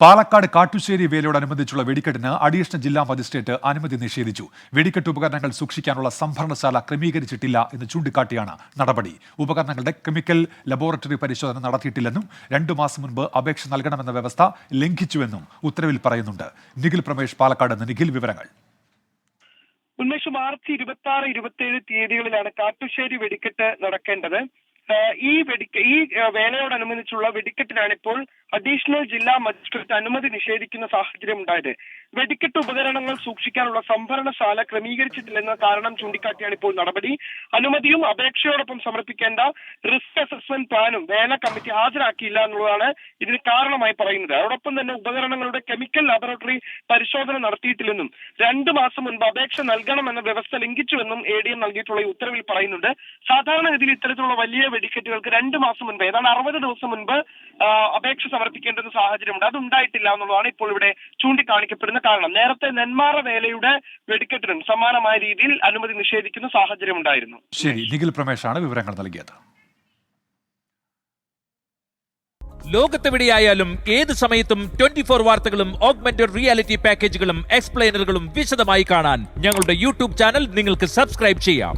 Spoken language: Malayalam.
പാലക്കാട് കാട്ടുശ്ശേരി വേലയോടനുബന്ധിച്ചുള്ള വെടിക്കെട്ടിന് അഡീഷണൽ ജില്ലാ മജിസ്ട്രേറ്റ് അനുമതി നിഷേധിച്ചു. വെടിക്കെട്ട് ഉപകരണങ്ങൾ സൂക്ഷിക്കാനുള്ള സംഭരണശാല ക്രമീകരിച്ചിട്ടില്ല എന്ന് ചൂണ്ടിക്കാട്ടിയാണ് നടപടി. ഉപകരണങ്ങളുടെ കെമിക്കൽ ലബോറട്ടറി പരിശോധന നടത്തിയിട്ടില്ലെന്നും രണ്ടു മാസം മുൻപ് അപേക്ഷ നൽകണമെന്ന വ്യവസ്ഥ ലംഘിച്ചുവെന്നും ഉത്തരവിൽ പറയുന്നുണ്ട്. നിഖിൽ പ്രമേഷ് പാലക്കാട് നിഖിൽ വിവരങ്ങൾ. ഉന്മേഷ് മാർച്ച് ഇരുപത്തി ആറ് ഇരുപത്തി ഏഴ് തീയതികളിലാണ് കാട്ടുശ്ശേരി വെടിക്കെട്ട് നടക്കേണ്ടത്. ഈ വെടിക്ക ഈ വേലയോടനുബന്ധിച്ചുള്ള വെടിക്കെട്ടിനാണ് ഇപ്പോൾ അഡീഷണൽ ജില്ലാ മജിസ്ട്രേറ്റ് അനുമതി നിഷേധിക്കുന്ന സാഹചര്യം ഉണ്ടായത്. വെടിക്കെട്ട് ഉപകരണങ്ങൾ സൂക്ഷിക്കാനുള്ള സംഭരണശാല ക്രമീകരിച്ചിട്ടില്ലെന്ന കാരണം ചൂണ്ടിക്കാട്ടിയാണ് ഇപ്പോൾ നടപടി. അനുമതിയും അപേക്ഷയോടൊപ്പം സമർപ്പിക്കേണ്ട റിസ്ക് അസസ്മെന്റ് പ്ലാനും വേല കമ്മിറ്റി ഹാജരാക്കിയില്ല എന്നുള്ളതാണ് ഇതിന് കാരണമായി പറയുന്നത്. അതോടൊപ്പം തന്നെ ഉപകരണങ്ങളുടെ കെമിക്കൽ ലബോറട്ടറി പരിശോധന നടത്തിയിട്ടില്ലെന്നും രണ്ടു മാസം മുൻപ് അപേക്ഷ നൽകണമെന്ന വ്യവസ്ഥ ലംഘിച്ചുവെന്നും എ ഡി എം നൽകിയിട്ടുള്ള ഉത്തരവിൽ പറയുന്നുണ്ട്. സാധാരണഗതിയിൽ ഇത്തരത്തിലുള്ള വലിയ വെടിക്കെട്ടുകൾക്ക് രണ്ട് മാസം മുൻപ് ഏതാണ്ട് അറുപത് ദിവസം മുൻപ് അപേക്ഷ സമർപ്പിക്കേണ്ട ഒരു സാഹചര്യമുണ്ട്. അത് ഉണ്ടായിട്ടില്ല എന്നുള്ളതാണ് ഇപ്പോൾ ഇവിടെ ചൂണ്ടിക്കാണിക്കപ്പെടുന്ന കാരണം. നേരത്തെ നെന്മാറ വേലയുടെ വെടിക്കെട്ടിനും സമാനമായ രീതിയിൽ അനുമതി നിഷേധിക്കുന്ന സാഹചര്യം ഉണ്ടായിരുന്നു ശരി നിഖിൽ പ്രമേഷാണ് വിവരങ്ങൾ നൽകിയത്. ലോകത്തെവിടെയായാലും ഏത് സമയത്തും ട്വന്റി ഫോർ വാർത്തകളും ഓഗ്മെന്റഡ് റിയാലിറ്റി പാക്കേജുകളും എക്സ്പ്ലെയിനറുകളും വിശദമായി കാണാൻ ഞങ്ങളുടെ യൂട്യൂബ് ചാനൽ നിങ്ങൾക്ക് സബ്സ്ക്രൈബ് ചെയ്യാം.